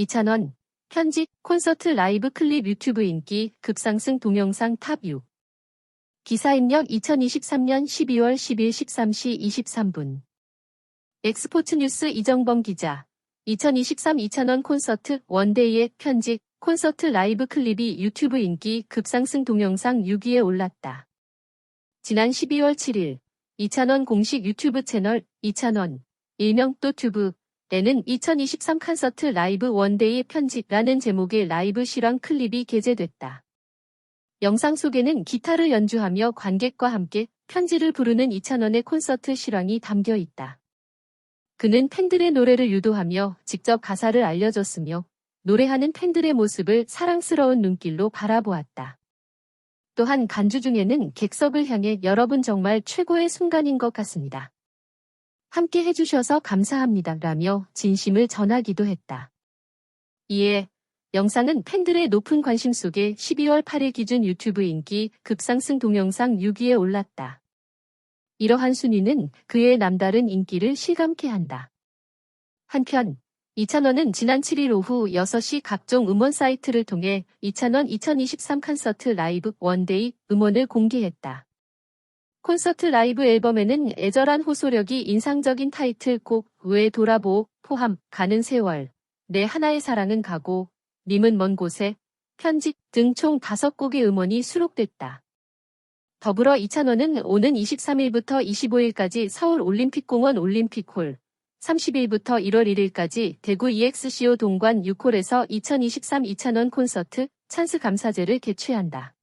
2,000원. 편집, 콘서트 라이브 클립 유튜브 인기 급상승 동영상 탑 6. 기사 입력 2023년 12월 10일 13시 23분. 엑스포츠 뉴스 이정범 기자. 2023 2,000원 콘서트 원데이의 편집, 콘서트 라이브 클립이 유튜브 인기 급상승 동영상 6위에 올랐다. 지난 12월 7일 2,000원 공식 유튜브 채널 2,000원 일명 또 튜브 에는 2023 콘서트 라이브 원데이 편집라는 제목의 라이브 실황 클립이 게재됐다. 영상 속에는 기타를 연주하며 관객과 함께 편지를 부르는 2,000원의 콘서트 실황이 담겨 있다. 그는 팬들의 노래를 유도하며 직접 가사를 알려줬으며 노래하는 팬들의 모습을 사랑스러운 눈길로 바라보았다. 또한 간주 중에는 객석을 향해 여러분 정말 최고의 순간인 것 같습니다. 함께 해주셔서 감사합니다. 라며 진심을 전하기도 했다. 이에 영상은 팬들의 높은 관심 속에 12월 8일 기준 유튜브 인기 급상승 동영상 6위에 올랐다. 이러한 순위는 그의 남다른 인기를 실감케 한다. 한편 2,000원은 지난 7일 오후 6시 각종 음원 사이트를 통해 2,000원 2023 콘서트 라이브 원데이 음원을 공개했다. 콘서트 라이브 앨범에는 애절한 호소력이 인상적인 타이틀곡 왜 돌아보 포함 가는 세월 내 하나의 사랑은 가고 님은 먼 곳에 편집 등총 5곡의 음원이 수록됐다. 더불어 2,000원은 오는 23일부터 25일까지 서울 올림픽공원 올림픽홀 30일부터 1월 1일까지 대구 EXCO 동관 6홀에서 2023 2,000원 콘서트 찬스 감사제를 개최한다.